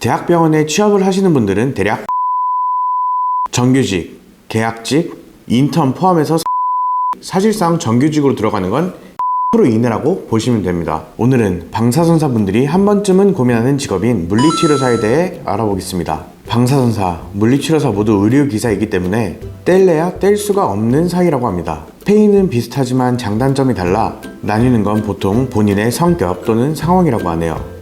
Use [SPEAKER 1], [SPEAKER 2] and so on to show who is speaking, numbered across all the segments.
[SPEAKER 1] 대학병원에 취업을 하시는 분들은 대략 정규직, 계약직, 인턴 포함해서 사실상 정규직으로 들어가는 건 프로 이내라고 보시면 됩니다. 오늘은 방사선사분들이 한 번쯤은 고민하는 직업인 물리치료사에 대해 알아보겠습니다. 방사선사, 물리치료사 모두 의료기사이기 때문에 뗄래야 뗄 수가 없는 사이라고 합니다. 페이는 비슷하지만 장단점이 달라 나뉘는 건 보통 본인의 성격 또는 상황이라고 하네요.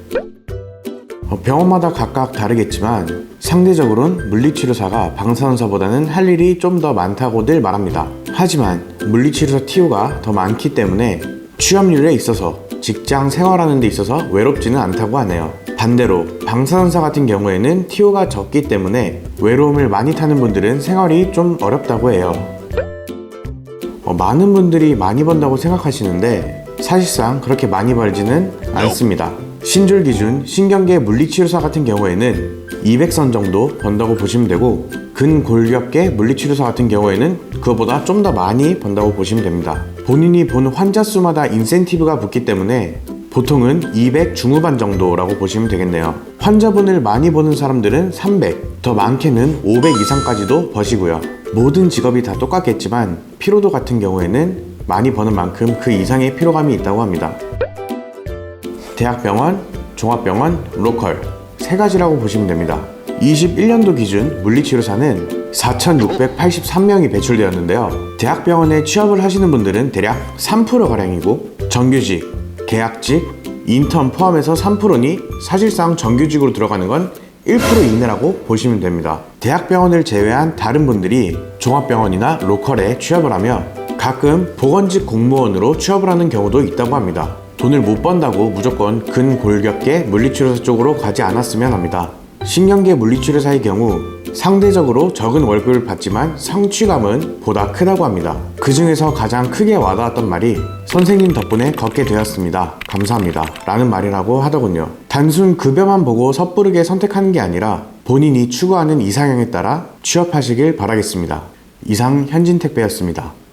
[SPEAKER 1] 어, 병원마다 각각 다르겠지만 상대적으로는 물리치료사가 방사선사보다는 할 일이 좀 더 많다고 늘 말합니다. 하지만 물리치료사 TO가 더 많기 때문에 취업률에 있어서 직장 생활하는 데 있어서 외롭지는 않다고 하네요. 반대로 방사선사 같은 경우에는 TO가 적기 때문에 외로움을 많이 타는 분들은 생활이 좀 어렵다고 해요. 어, 많은 분들이 많이 번다고 생각하시는데 사실상 그렇게 많이 벌지는 않습니다. 신졸 기준 신경계 물리치료사 같은 경우에는 200선 정도 번다고 보시면 되고 근골격계 물리치료사 같은 경우에는 그거보다 좀 더 많이 번다고 보시면 됩니다. 본인이 보는 환자 수마다 인센티브가 붙기 때문에 보통은 200 중후반 정도라고 보시면 되겠네요. 환자분을 많이 보는 사람들은 300, 더 많게는 500 이상까지도 버시고요. 모든 직업이 다 똑같겠지만 피로도 같은 경우에는 많이 버는 만큼 그 이상의 피로감이 있다고 합니다. 대학병원, 종합병원, 로컬 세 가지라고 보시면 됩니다. 21년도 기준 물리치료사는 4,683명이 배출되었는데요. 대학병원에 취업을 하시는 분들은 대략 3%가량이고 정규직, 계약직, 인턴 포함해서 3%니 사실상 정규직으로 들어가는 건 1% 이내라고 보시면 됩니다. 대학병원을 제외한 다른 분들이 종합병원이나 로컬에 취업을 하며 가끔 보건직 공무원으로 취업을 하는 경우도 있다고 합니다. 돈을 못 번다고 무조건 근골격계 물리치료사 쪽으로 가지 않았으면 합니다. 신경계 물리치료사의 경우 상대적으로 적은 월급을 받지만 성취감은 보다 크다고 합니다. 그 중에서 가장 크게 와닿았던 말이 선생님 덕분에 걷게 되었습니다. 감사합니다. 라는 말이라고 하더군요. 단순 급여만 보고 섣부르게 선택하는 게 아니라 본인이 추구하는 이상향에 따라 취업하시길 바라겠습니다. 이상 현진택배였습니다.